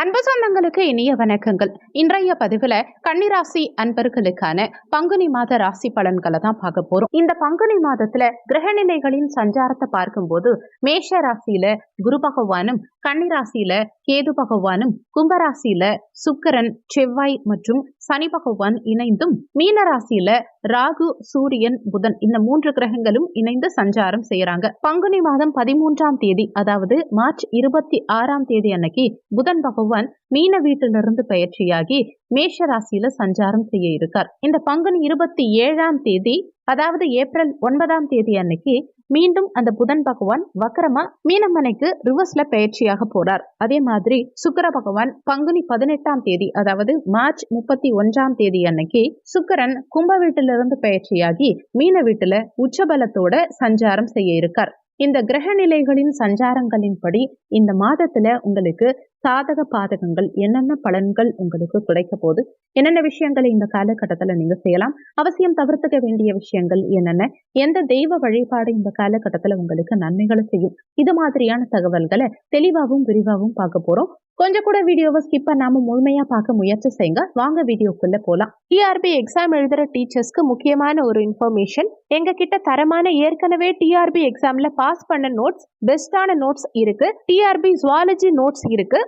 அன்பு சொந்தங்களுக்கு இனிய வணக்கங்கள். இன்றைய பதிவுல கன்னிராசி அன்பர்களுக்கான பங்குனி மாத ராசி பலன்களை தான் பார்க்க போறோம். இந்த பங்குனி மாதத்துல கிரகநிலைகளின் சஞ்சாரத்தை பார்க்கும்போது மேஷ ராசியில குரு பகவானும் கன்னிராசியில கேது பகவானும் கும்பராசியில சுக்கரன் செவ்வாய் மற்றும் சனி பகவான் இணைந்தும் மீன ராசியில ராகு சூரியன் புதன் இந்த மூன்று கிரகங்களும் இணைந்து சஞ்சாரம் செய்யறாங்க. பங்குனி மாதம் பதிமூன்றாம் தேதி அதாவது மார்ச் இருபத்தி ஆறாம் தேதி அன்னைக்கு புதன் பகவான் மீன வீட்டிலிருந்து பயிற்சியாகி மேஷ ராசியில சஞ்சாரம் செய்ய இருக்கார். இந்த பங்குனி இருபத்தி ஏழாம் தேதி அதாவது ஏப்ரல் ஒன்பதாம் தேதி அன்னைக்கு மீண்டும் அந்த புதன் பகவான் வக்கரமா மீனம்மனைக்கு ரிவர்ஸ்ல பயிற்சியாக போறார். அதே மாதிரி சுக்கர பகவான் பங்குனி பதினெட்டாம் தேதி அதாவது மார்ச் முப்பத்தி ஒன்றாம் தேதி அன்னைக்கு சுக்கரன் கும்ப வீட்டிலிருந்து பயிற்சியாகி மீன வீட்டுல உச்சபலத்தோட சஞ்சாரம் செய்ய இருக்கார். இந்த கிரக நிலைகளின் சஞ்சாரங்களின்படி இந்த மாதத்துல உங்களுக்கு சாதக பாதகங்கள் என்னென்ன பலன்கள் உங்களுக்கு கிடைக்க போகுது என்னென்ன விஷயங்களை இந்த காலகட்டத்துல நீங்க செய்யலாம் அவசியம் தவிர்த்துக்க வேண்டிய விஷயங்கள் என்னென்ன எந்த தெய்வ வழிபாடு இந்த காலகட்டத்துல உங்களுக்கு நன்மைகளை செய்யும் இது மாதிரியான தகவல்களை தெளிவாகவும் விரிவாகவும் பார்க்க போறோம். கொஞ்சம் கூட வீடியோவை ஸ்கிப் பண்ணாம முழுமையா பார்க்க முயற்சி செய்யுங்க. வாங்க வீடியோக்குள்ள போலாம். டிஆர்பி எக்ஸாம் எழுதுற டீச்சர்ஸ்க்கு முக்கியமான ஒரு இன்ஃபர்மேஷன் எங்க கிட்ட தரமான ஏற்கனவே டிஆர்பி எக்ஸாம்ல பாஸ் பண்ண நோட்ஸ் பெஸ்டான நோட்ஸ் இருக்கு. டிஆர்பி ஜுவாலஜி நோட்ஸ் இருக்கு.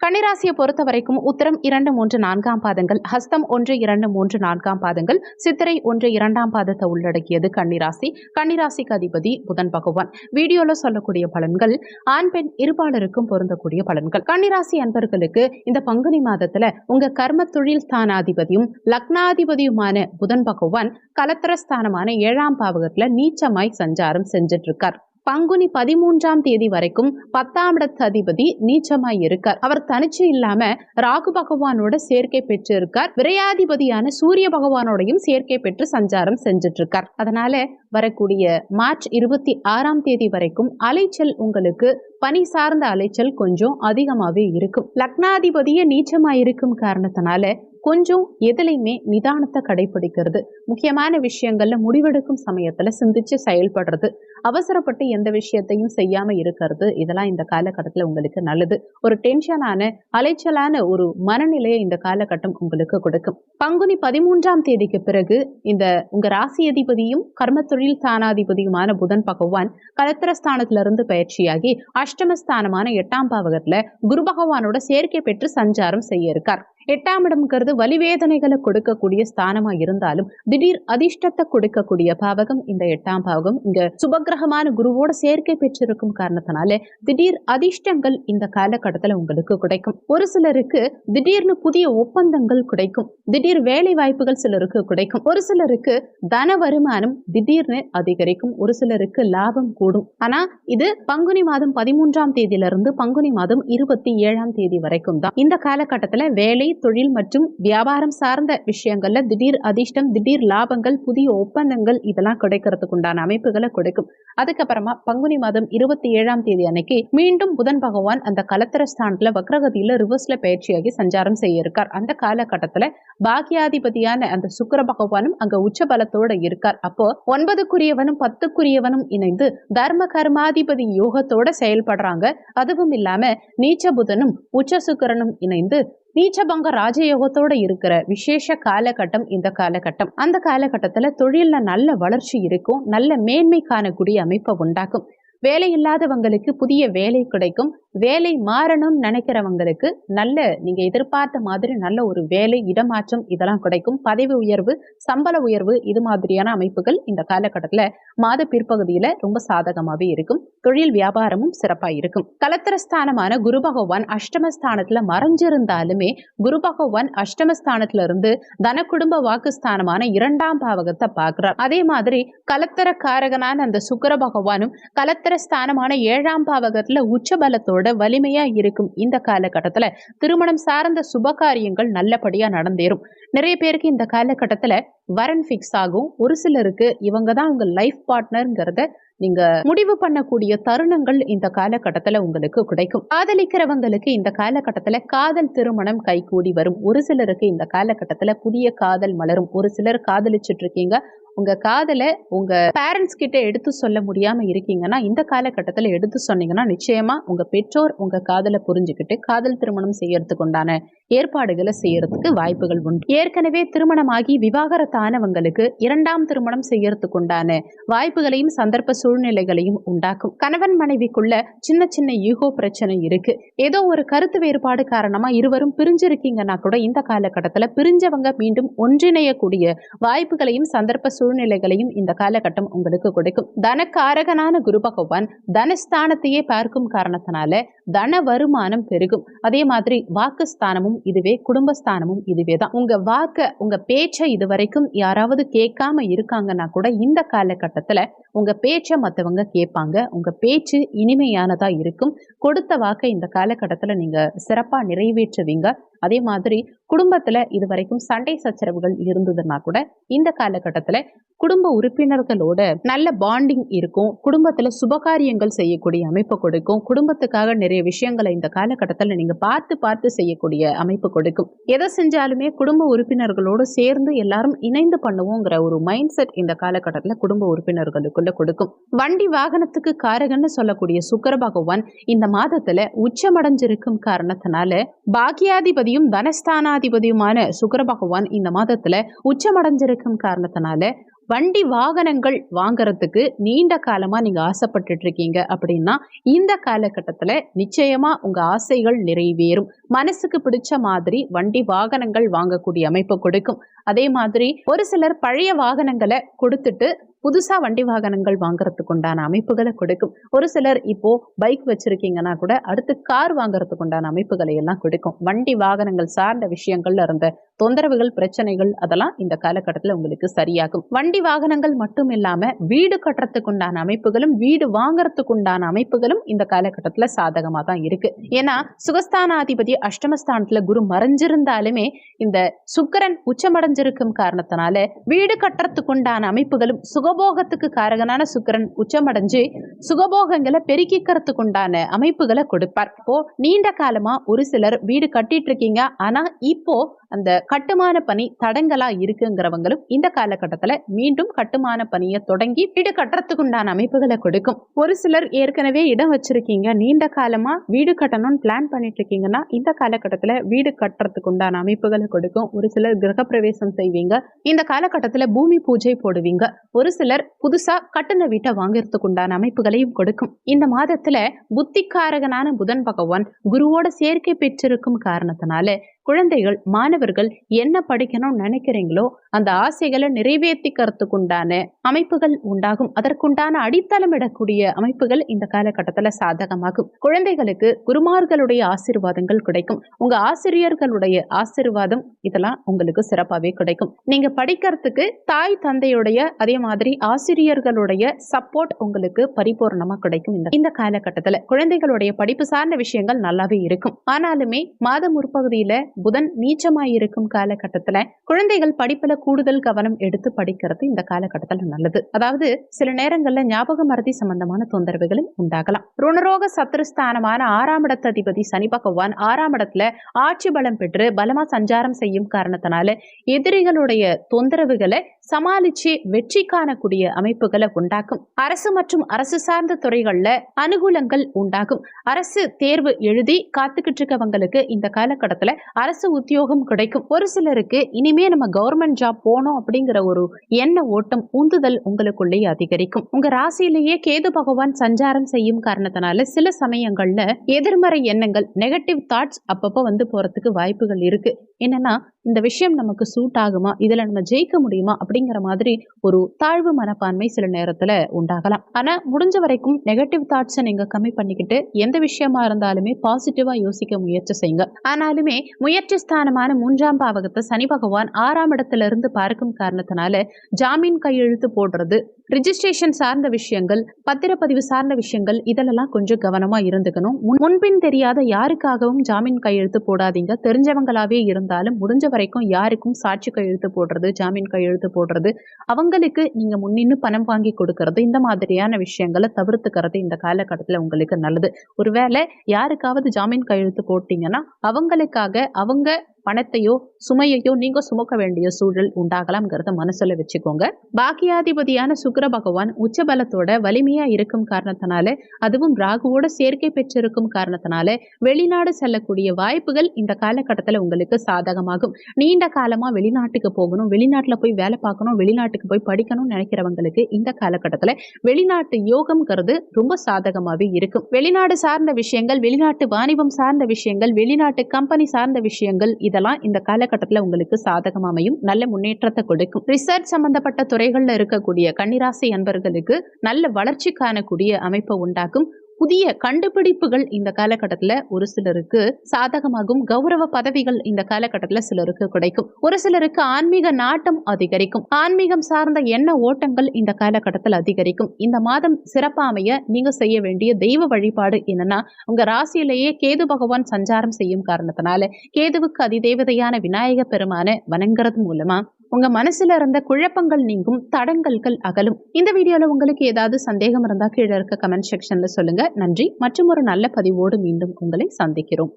கன்னிராசியை பொறுத்த வரைக்கும் உத்தரம் இரண்டு மூன்று நான்காம் பாதங்கள் ஹஸ்தம் ஒன்று இரண்டு மூன்று நான்காம் பாதங்கள் சித்திரை ஒன்று இரண்டாம் பாதத்தை உள்ளடக்கியது கன்னிராசி. கன்னிராசிக்கு அதிபதி புதன் பகவான். வீடியோல சொல்லக்கூடிய பலன்கள் ஆண் பெண் இருபாலருக்கும் பொருந்தக்கூடிய பலன்கள். கன்னிராசி அன்பர்களுக்கு இந்த பங்குனி மாதத்துல உங்க கர்ம தொழில் ஸ்தானாதிபதியும் லக்னாதிபதியுமான புதன் பகவான் கலத்திரஸ்தானமான ஏழாம் பாவகத்துல நீச்சமாய் சஞ்சாரம் செஞ்சிட்டு இருக்கார் பங்குனி பதிமூன்றாம் தேதி வரைக்கும் பத்தாம் இடத்து அதிபதி நீச்சமாய் இருக்கார். அவர் தனிச்சு இல்லாம ராகு பகவானோட சேர்க்கை பெற்று இருக்கார் விரையாதிபதியான சூரிய பகவானோடையும் சேர்க்கை பெற்று சஞ்சாரம் செஞ்சுட்டு இருக்கார் அதனால வரக்கூடிய மார்ச் இருபத்தி ஆறாம் தேதி வரைக்கும் அலைச்சல் உங்களுக்கு பனி சார்ந்த அலைச்சல் கொஞ்சம் அதிகமாகவே இருக்கும். லக்னாதிபதியே நீச்சமாக இருக்கும் காரணத்தினால கொஞ்சம் எதுலையுமே நிதானத்தை கடைபிடிக்கிறது. முக்கியமான விஷயங்கள்ல முடிவெடுக்கும் சமயத்துல சிந்திச்சு செயல்படுறது. அவசரப்பட்டு எந்த விஷயத்தையும் செய்யாம இருக்கிறது. இதெல்லாம் இந்த காலகட்டத்துல உங்களுக்கு நல்லது. ஒரு டென்ஷனான அலைச்சலான ஒரு மனநிலையை இந்த காலகட்டம் உங்களுக்கு கொடுக்கும். பங்குனி பதிமூன்றாம் தேதிக்கு பிறகு இந்த உங்க ராசி அதிபதியும் கர்ம தொழில் ஸ்தானாதிபதியுமான புதன் பகவான் கலத்திரஸ்தானத்திலிருந்து பயிற்சியாகி அஷ்டமஸ்தானமான எட்டாம் பாவகத்துல குரு பகவானோட சேர்க்கை பெற்று சஞ்சாரம் செய்ய இருக்கார். எட்டாம் இடம்ங்கிறது வலிவேதனைகளை கொடுக்கக்கூடிய ஸ்தானமா இருந்தாலும் திடீர் அதிர்ஷ்டத்தை கொடுக்கக்கூடிய பாவகம் இந்த எட்டாம் பாவகம். இங்க சுபகிரகமான குருவோட சேர்க்கை பெற்றிருக்கும் காரணத்தினால திடீர் அதிர்ஷ்டங்கள் இந்த காலகட்டத்துல உங்களுக்கு கிடைக்கும். ஒரு சிலருக்கு திடீர்னு புதிய ஒப்பந்தங்கள் கிடைக்கும். திடீர் வேலை வாய்ப்புகள் சிலருக்கு கிடைக்கும். ஒரு சிலருக்கு தன வருமானம் திடீர்னு அதிகரிக்கும். ஒரு சிலருக்கு லாபம் கூடும். ஆனா இது பங்குனி மாதம் பதிமூன்றாம் தேதியிலிருந்து பங்குனி மாதம் இருபத்தி ஏழாம் தேதி வரைக்கும் தான். இந்த காலகட்டத்துல வேலை தொழில் மற்றும் வியாபாரம் சார்ந்த விஷயங்கள்ல திடீர் அதிர்ஷ்டம் திடீர் லாபங்கள் புதிய ஒப்பந்தங்கள் இதெல்லாம் கிடைக்கிறதுக்கு உண்டான அமைப்புகளை கொடுக்கும். அதுக்கப்புறமா பங்குனி மாதம் இருபத்தி ஏழாம் தேதி அன்னைக்கு மீண்டும் புதன் பகவான் அந்த கலத்திர ஸ்தானத்துல வக்ரகதியில ரிவர்ஸ்ல பயிற்சியாகி சஞ்சாரம் செய்ய இருக்கார் அந்த காலகட்டத்துல பாக்கியாதிபதியான அந்த சுக்கர பகவானும் அங்க உச்ச பலத்தோட இருக்கார். அப்போ ஒன்பதுக்குரியவனும் பத்துக்குரியவனும் இணைந்து தர்ம கர்மாதிபதி யோகத்தோட செயல்படுறாங்க. அதுவும் இல்லாம நீச்ச புதனும் உச்ச சுக்கரனும் இணைந்து நீச்சபங்க ராஜயோகத்தோட இருக்கிற விசேஷ காலகட்டம் இந்த காலகட்டம். அந்த காலகட்டத்துல தொழில்ல நல்ல வளர்ச்சி இருக்கும் நல்ல மேன்மை காணக்கூடிய அமைப்பை உண்டாக்கும். வேலை இல்லாதவங்களுக்கு புதிய வேலை கிடைக்கும் வேலை மாறணும்னு நினைக்கிறவங்களுக்கு நல்ல நீங்க எதிர்பார்த்த மாதிரி நல்ல ஒரு வேலை இடமாற்றம் இதெல்லாம் கிடைக்கும். பதவி உயர்வு சம்பள உயர்வு இது மாதிரியான அமைப்புகள் இந்த காலகட்டத்துல மாத பிற்பகுதியில ரொம்ப சாதகமாகவே இருக்கும். தொழில் வியாபாரமும் சிறப்பா இருக்கும். கலத்திரஸ்தானமான குரு பகவான் அஷ்டமஸ்தானத்துல மறைஞ்சிருந்தாலுமே குரு பகவான் அஷ்டமஸ்தானத்துல இருந்து தன குடும்ப வாக்குஸ்தானமான இரண்டாம் பாவகத்தை பார்க்கிறார். அதே மாதிரி கலத்தர காரகனான அந்த சுக்கர பகவானும் கலத்திரஸ்தானமான ஏழாம் பாவகத்துல உச்சபலத்தோட விட வலிமையா இருக்கும் இந்த காலகட்டத்துல திருமணம் சார்ந்த சுபகாரியங்கள் நல்லபடியா நடந்தேறும். நிறைய பேருக்கு இந்த காலகட்டத்துல வரன் ஃபிக்ஸ் ஆகும். ஒரு சிலருக்கு இவங்க தான் உங்க லைஃப் பார்ட்னருங்கிறத நீங்க முடிவு பண்ணக்கூடிய தருணங்கள் இந்த காலகட்டத்துல உங்களுக்கு கிடைக்கும். காதலிக்கிறவங்களுக்கு இந்த காலகட்டத்துல காதல் திருமணம் கைகூடி வரும். ஒரு சிலருக்கு இந்த காலகட்டத்துல புதிய காதல் மலரும். ஒரு சிலர் காதலிச்சுட்டு இருக்கீங்க. உங்க காதலை உங்க பேரண்ட்ஸ் கிட்ட எடுத்து சொல்ல முடியாம இருக்கீங்கன்னா இந்த காலகட்டத்துல எடுத்து சொன்னீங்கன்னா நிச்சயமா உங்க பெற்றோர் உங்க காதலை புரிஞ்சுக்கிட்டு காதல் திருமணம் செய்யறதுக்கு உண்டான ஏற்பாடுகளை செய்யறதுக்கு வாய்ப்புகள் உண்டு. ஏற்கனவே திருமணமாகி விவாகரத்தானவங்களுக்கு இரண்டாம் திருமணம் செய்யறதுக்கு உண்டான வாய்ப்புகளையும் சந்தர்ப்ப சூழ்நிலைகளையும் உண்டாக்கும். கணவன் மனைவிக்குள்ள சின்ன சின்ன யூகோ பிரச்சனை இருக்கு. ஏதோ ஒரு கருத்து வேறுபாடு காரணமா இருவரும் பிரிஞ்சிருக்கீங்கன்னா கூட இந்த காலகட்டத்துல பிரிஞ்சவங்க மீண்டும் ஒன்றிணையக்கூடிய வாய்ப்புகளையும் சந்தர்ப்ப சூழ்நிலைகளையும் இந்த காலகட்டம் உங்களுக்கு கொடுக்கும். தனக்காரகனான குரு பகவான் தனஸ்தானத்தையே பார்க்கும் காரணத்தினால தன வருமானம் பெருகும். அதே மாதிரி வாக்குஸ்தானமும் இதுவே குடும்பஸ்தானமும் இதுவே தான். உங்க வாக்க உங்க பேச்சை இதுவரைக்கும் யாராவது கேட்காம இருக்காங்கன்னா கூட இந்த காலகட்டத்துல உங்க பேச்சை மற்றவங்க கேட்பாங்க. உங்க பேச்சு இனிமையானதா இருக்கும். கொடுத்த வாக்கை இந்த காலகட்டத்துல நீங்க சிறப்பா நிறைவேற்றுவீங்க. அதே மாதிரி குடும்பத்துல இது வரைக்கும் சண்டை சச்சரவுகள் இருந்ததுன்னா கூட இந்த காலகட்டத்துல குடும்ப உறுப்பினர்களோட நல்ல பாண்டிங் இருக்கும். குடும்பத்துல சுபகாரியங்கள் செய்யக்கூடிய அமைப்பு கொடுக்கும். குடும்பத்துக்காக நிறைய விஷயங்களை இந்த காலகட்டத்தில் நீங்க பார்த்து பார்த்து செய்யக்கூடிய அமைப்பு கொடுக்கும். எதை செஞ்சாலுமே குடும்ப உறுப்பினர்களோடு சேர்ந்து எல்லாரும் இணைந்து பண்ணுவோங்கிற ஒரு மைண்ட் செட் இந்த காலகட்டத்தில் குடும்ப உறுப்பினர்களுக்குள்ள கொடுக்கும். வண்டி வாகனத்துக்கு காரகன்னு சொல்லக்கூடிய சுக்கர பகவான் இந்த மாதத்துல உச்சமடைஞ்சிருக்கும் காரணத்தினால பாக்கியாதிபதியும் தனஸ்தானாதிபதியுமான சுக்கர பகவான் இந்த மாதத்துல உச்சமடைஞ்சிருக்கும் காரணத்தினால வண்டி வாகனங்கள் வாங்கறதுக்கு நீண்ட காலமா நீங்க ஆசைப்பட்டுட்டு இருக்கீங்க அப்படின்னா இந்த காலகட்டத்துல நிச்சயமா உங்க ஆசைகள் நிறைவேறும். மனசுக்கு பிடிச்ச மாதிரி வண்டி வாகனங்கள் வாங்கக்கூடிய அமைப்பு கொடுக்கும். அதே மாதிரி ஒரு சிலர் பழைய வாகனங்களை கொடுத்துட்டு புதுசா வண்டி வாகனங்கள் வாங்குறதுக்கு உண்டான அமைப்புகளை கொடுக்கும். ஒரு சிலர் இப்போ பைக் வச்சிருக்கீங்கன்னா கூட அடுத்து கார் வாங்குறதுக்கு உண்டான அமைப்புகளை எல்லாம் கொடுக்கும். வண்டி வாகனங்கள் சார்ந்த விஷயங்கள்ல இருந்த தொந்தரவுகள் பிரச்சனைகள் அதெல்லாம் இந்த காலகட்டத்தில் உங்களுக்கு சரியாகும். வண்டி வாகனங்கள் மட்டும் இல்லாம வீடு கட்டுறதுக்கு உண்டான அமைப்புகளும் வீடு வாங்குறதுக்கு உண்டான அமைப்புகளும் இந்த காலகட்டத்தில் சாதகமாக தான் இருக்கு. ஏன்னா சுகஸ்தானாதிபதி அஷ்டமஸ்தானத்துல குரு மறைஞ்சிருந்தாலுமே இந்த சுக்கரன் உச்சமடைஞ்சிருக்கும் காரணத்தினால வீடு கட்டுறதுக்கு உண்டான அமைப்புகளும் சுகபோகத்துக்கு காரகனான சுக்கரன் உச்சமடைஞ்சு சுகபோகங்களை பெருக்கிக்கிறதுக்கு உண்டான அமைப்புகளை கொடுப்பார். இப்போ நீண்ட காலமா ஒரு சிலர் வீடு கட்டிட்டு இருக்கீங்க ஆனா இப்போ அந்த கட்டுமான பணி தடங்கலா இருக்குங்கிறவங்களும் இந்த காலகட்டத்துல மீண்டும் கட்டுமான பணியை தொடங்கி வீடு கட்டுறதுக்கு உண்டான அமைப்புகளை கொடுக்கும். ஒரு சிலர் ஏற்கனவே இடம் வச்சிருக்கீங்க. நீண்ட காலமா வீடு கட்டணும்னு பிளான் பண்ணிட்டு இருக்கீங்கன்னா இந்த காலகட்டத்துல வீடு கட்டுறதுக்கு உண்டான அமைப்புகளை கொடுக்கும். ஒரு சிலர் கிரகப்பிரவேசம் செய்வீங்க. இந்த காலகட்டத்துல பூமி பூஜை போடுவீங்க. ஒரு சிலர் புதுசா கட்டுன வீட்டை வாங்குறதுக்கு உண்டான அமைப்புகளையும் கொடுக்கும். இந்த மாதத்துல புத்திக்காரகனான புதன் பகவான் குருவோட சேர்க்கை பெற்றிருக்கும் காரணத்தினால குழந்தைகள் மாணவர்கள் என்ன படிக்கணும்னு நினைக்கிறீங்களோ அந்த ஆசைகளை நிறைவேற்றிக்கிறதுக்கு உண்டான அமைப்புகள் உண்டாகும். அதற்குண்டான அடித்தளம் இடக்கூடிய அமைப்புகள் இந்த காலகட்டத்தில் சாதகமாகும். குழந்தைகளுக்கு குருமார்களுடைய ஆசீர்வாதங்கள் கிடைக்கும். உங்க ஆசிரியர்களுடைய ஆசீர்வாதம் இதெல்லாம் உங்களுக்கு சிறப்பாகவே கிடைக்கும். நீங்க படிக்கிறதுக்கு தாய் தந்தையுடைய அதே மாதிரி ஆசிரியர்களுடைய சப்போர்ட் உங்களுக்கு பரிபூர்ணமா கிடைக்கும் இந்த இந்த காலகட்டத்தில். குழந்தைகளுடைய படிப்பு சார்ந்த விஷயங்கள் நல்லாவே இருக்கும். ஆனாலுமே மாதம் முற்பகுதியில புதன் நீச்சமாய் இருக்கும் காலகட்டத்துல குழந்தைகள் படிப்புல கூடுதல் கவனம் எடுத்து படிக்கிறது இந்த காலகட்டத்துல நல்லது. அதாவது சில நேரங்கள்ல ஞாபக மருதி சம்பந்தமான தொந்தரவுகளும் உண்டாகலாம். ருணரோக சத்துருஸ்தானமான ஆறாம் இடத்த அதிபதி சனி பகவான் ஆறாம் இடத்துல ஆட்சி பலம் பெற்று பலமா சஞ்சாரம் செய்யும் காரணத்தினால எதிரிகளுடைய தொந்தரவுகளை சமாளிச்சு வெற்றி காணக்கூடிய அமைப்புகளை உண்டாக்கும். அரசு மற்றும் அரசு சார்ந்த துறைகள்ல அனுகூலங்கள் உண்டாகும். அரசு தேர்வு எழுதி காத்துக்கிட்டு இருக்கவங்களுக்கு இந்த காலகட்டத்துல அரசு உத்தியோகம் கிடைக்கும். ஒரு சிலருக்கு இனிமே நம்ம கவர்மெண்ட் ஜாப் போனோம் அப்படிங்கிற ஒரு எண்ண ஓட்டம் உந்துதல் உங்களுக்குள்ளே அதிகரிக்கும். உங்க ராசியிலேயே கேது பகவான் சஞ்சாரம் செய்யும் காரணத்தினால சில சமயங்கள்ல எதிர்மறை எண்ணங்கள் நெகட்டிவ் தாட்ஸ் அப்பப்போ வந்து போறதுக்கு வாய்ப்புகள் இருக்கு. என்னன்னா இந்த விஷயம் நமக்கு சூட் ஆகுமா? இதுல நம்ம ஜெயிக்க முடியுமா? அப்படிங்கிற மாதிரி ஒரு தாழ்வு மனப்பான்மை சில நேரத்தில் உண்டாகலாம். ஆனா முடிஞ்ச வரைக்கும் நெகட்டிவ் தாட்ஸை நீங்கள் கம்மி பண்ணிக்கிட்டு எந்த விஷயமா இருந்தாலுமே பாசிட்டிவாக யோசிக்க முயற்சி செய்யுங்க. ஆனாலுமே முயற்சி ஸ்தானமான மூன்றாம் பாவகத்தை சனி பகவான் ஆறாம் இடத்துல இருந்து பார்க்கும் காரணத்தினால ஜாமீன் கையெழுத்து போடுறது ரிஜிஸ்ட்ரேஷன் சார்ந்த விஷயங்கள் பத்திரப்பதிவு சார்ந்த விஷயங்கள் இதெல்லாம் கொஞ்சம் கவனமா இருந்துக்கணும். முன்- முன்பின் தெரியாத யாருக்காகவும் ஜாமீன் கையெழுத்து போடாதீங்க. தெரிஞ்சவங்களாவே இருந்தாலும் முடிஞ்ச வரைக்கும் யாருக்கும் சாட்சி கையெழுத்து போடுறது ஜாமீன் கையெழுத்து போடுறது அவங்களுக்கு நீங்க முன்னின்னு பணம் வாங்கி கொடுக்கறது இந்த மாதிரியான விஷயங்களை தவிர்த்துக்கிறது இந்த காலகட்டத்தில் உங்களுக்கு நல்லது. ஒருவேளை யாருக்காவது ஜாமீன் கையெழுத்து போட்டீங்கன்னா அவங்களுக்காக அவங்க பணத்தையோ சுமையையோ நீங்க சுமக்க வேண்டிய சூழல் உண்டாகலாம்ங்கிறத மனசுல வச்சுக்கோங்க. பாக்கியாதிபதியான சுக்கர பகவான் உச்சபலத்தோட வலிமையா இருக்கும் காரணத்தினால அதுவும் ராகுவோட சேர்க்கை பெற்றிருக்கும் காரணத்தினால வெளிநாடு செல்லக்கூடிய வாய்ப்புகள் இந்த காலகட்டத்தில் உங்களுக்கு சாதகமாகும். நீண்ட காலமா வெளிநாட்டுக்கு போகணும் வெளிநாட்டுல போய் வேலை பார்க்கணும் வெளிநாட்டுக்கு போய் படிக்கணும்னு நினைக்கிறவங்களுக்கு இந்த காலகட்டத்தில் வெளிநாட்டு யோகம்ங்கிறது ரொம்ப சாதகமாகவே இருக்கும். வெளிநாடு சார்ந்த விஷயங்கள் வெளிநாட்டு வாணிபம் சார்ந்த விஷயங்கள் வெளிநாட்டு கம்பெனி சார்ந்த விஷயங்கள் இதெல்லாம் இந்த காலகட்டத்தில் உங்களுக்கு சாதகம் அமையும். நல்ல முன்னேற்றத்தை கொடுக்கும். ரிசர்ச் சம்பந்தப்பட்ட துறைகளில் இருக்கக்கூடிய கன்னிராசி அன்பர்களுக்கு நல்ல வளர்ச்சி காணக்கூடிய அமைப்பை உண்டாக்கும். புதிய கண்டுபிடிப்புகள் இந்த காலகட்டத்தில் ஒரு சிலருக்கு சாதகமாகும். கௌரவ பதவிகள் இந்த காலகட்டத்தில் சிலருக்கு கிடைக்கும். ஒரு சிலருக்கு ஆன்மீக நாட்டம் அதிகரிக்கும். ஆன்மீகம் சார்ந்த எண்ண ஓட்டங்கள் இந்த காலகட்டத்தில் அதிகரிக்கும். இந்த மாதம் சிறப்பாமைய நீங்க செய்ய வேண்டிய தெய்வ வழிபாடு என்னன்னா உங்க ராசியிலேயே கேது பகவான் சஞ்சாரம் செய்யும் காரணத்தினால கேதுவுக்கு அதிதேவதையான விநாயக பெருமான வணங்குறது மூலமா உங்க மனசுல இருந்த குழப்பங்கள் நீங்கும் தடங்கல்கள் அகலும். இந்த வீடியோல உங்களுக்கு ஏதாவது சந்தேகம் இருந்தா கீழே இருக்க கமெண்ட் செக்ஷன்ல சொல்லுங்க. நன்றி. மற்றும் ஒரு நல்ல பதிவோடு மீண்டும் உங்களை சந்திக்கிறோம்.